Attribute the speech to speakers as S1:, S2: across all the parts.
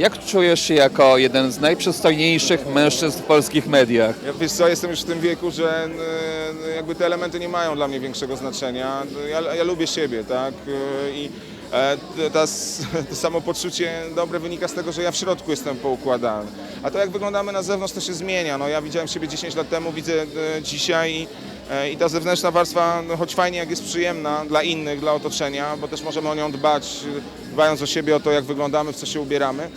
S1: Jak czujesz się jako jeden z najprzystojniejszych mężczyzn w polskich mediach?
S2: Ja, wiesz co, jestem już w tym wieku, że jakby te elementy nie mają dla mnie większego znaczenia. Ja, ja lubię siebie, tak? E, I e, ta, to samopoczucie dobre wynika z tego, że ja w środku jestem poukładany. A to jak wyglądamy na zewnątrz to się zmienia. No, ja widziałem siebie 10 lat temu, widzę e, dzisiaj i, e, i ta zewnętrzna warstwa, no, choć fajnie jak jest przyjemna dla innych, dla otoczenia, bo też możemy o nią dbać, dbając o siebie, o to jak wyglądamy, w co się ubieramy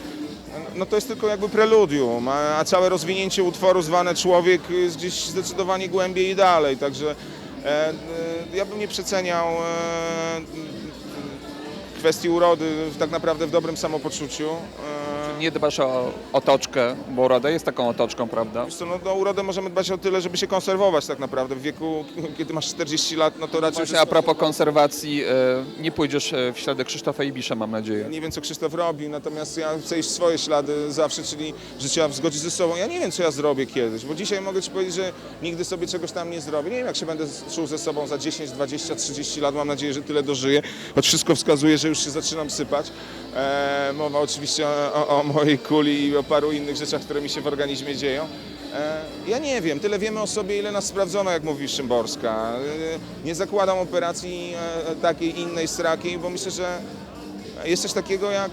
S2: no to jest tylko jakby preludium, a, a całe rozwinięcie utworu zwane Człowiek jest gdzieś zdecydowanie głębiej i dalej, także e, e, ja bym nie przeceniał e, kwestii urody tak naprawdę w dobrym samopoczuciu. E,
S1: Nie dbasz o otoczkę, bo uroda jest taką otoczką, prawda?
S2: Wiesz co, no, o urodę możemy dbać o tyle, żeby się konserwować tak naprawdę. W wieku, kiedy masz 40 lat, no to raczej...
S1: Właśnie a propos konserwacji, e, nie pójdziesz e, w ślady Krzysztofa Ibisza, mam nadzieję.
S2: Nie wiem, co Krzysztof robił, natomiast ja chcę iść w swoje ślady zawsze, czyli życia w zgodzie ze sobą. Ja nie wiem, co ja zrobię kiedyś, bo dzisiaj mogę Ci powiedzieć, że nigdy sobie czegoś tam nie zrobię. Nie wiem, jak się będę czuł ze sobą za 10, 20, 30 lat. Mam nadzieję, że tyle dożyję, choć wszystko wskazuje, że już się zaczynam sypać. E, mowa oczywiście o, o, mojej kuli i o paru innych rzeczach, które mi się w organizmie dzieją. E, Ja nie wiem, tyle wiemy o sobie, ile nas sprawdzono, jak mówi Szymborska. E, Nie zakładam operacji e, takiej innej srakiej, bo myślę, że jest coś takiego jak,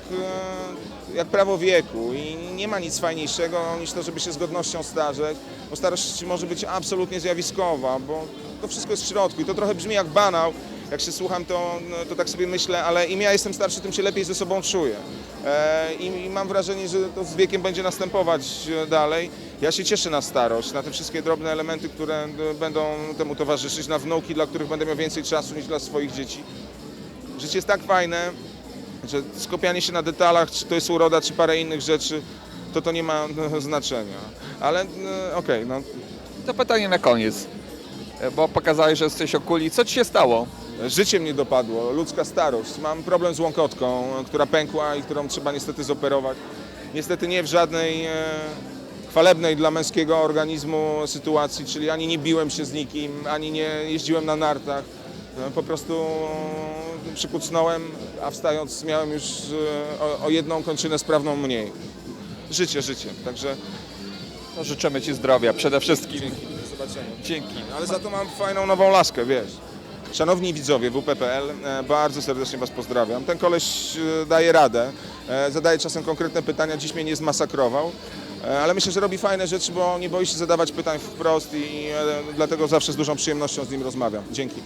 S2: e, jak prawo wieku i nie ma nic fajniejszego niż to, żeby się z godnością starzeć, bo starość może być absolutnie zjawiskowa, bo to wszystko jest w środku i to trochę brzmi jak banał. Jak się słucham, to, no, to tak sobie myślę, ale im ja jestem starszy, tym się lepiej ze sobą czuję. E, i, I mam wrażenie, że to z wiekiem będzie następować e, dalej. Ja się cieszę na starość, na te wszystkie drobne elementy, które e, będą temu towarzyszyć, na wnuki, dla których będę miał więcej czasu niż dla swoich dzieci. Życie jest tak fajne, że skupianie się na detalach, czy to jest uroda, czy parę innych rzeczy, to to nie ma znaczenia. Ale okej, no,
S1: To pytanie na koniec, bo pokazałeś, że jesteś o kuli. Co ci się stało?
S2: Życie mnie dopadło, ludzka starość. Mam problem z łąkotką, która pękła i którą trzeba niestety zoperować. Niestety nie w żadnej e, chwalebnej dla męskiego organizmu sytuacji, czyli ani nie biłem się z nikim, ani nie jeździłem na nartach. E, Po prostu przykucnąłem, a wstając miałem już e, o, o jedną kończynę sprawną mniej. Życie, życie. Także
S1: To życzymy ci zdrowia przede wszystkim.
S2: do zobaczenia.
S1: Dzięki.
S2: Ale za to mam fajną nową laskę, wiesz. Szanowni widzowie WP.pl, e, bardzo serdecznie Was pozdrawiam. Ten koleś e, daje radę, e, zadaje czasem konkretne pytania, dziś mnie nie zmasakrował, ale myślę, że robi fajne rzeczy, bo nie boi się zadawać pytań wprost i dlatego zawsze z dużą przyjemnością z nim rozmawiam. Dzięki.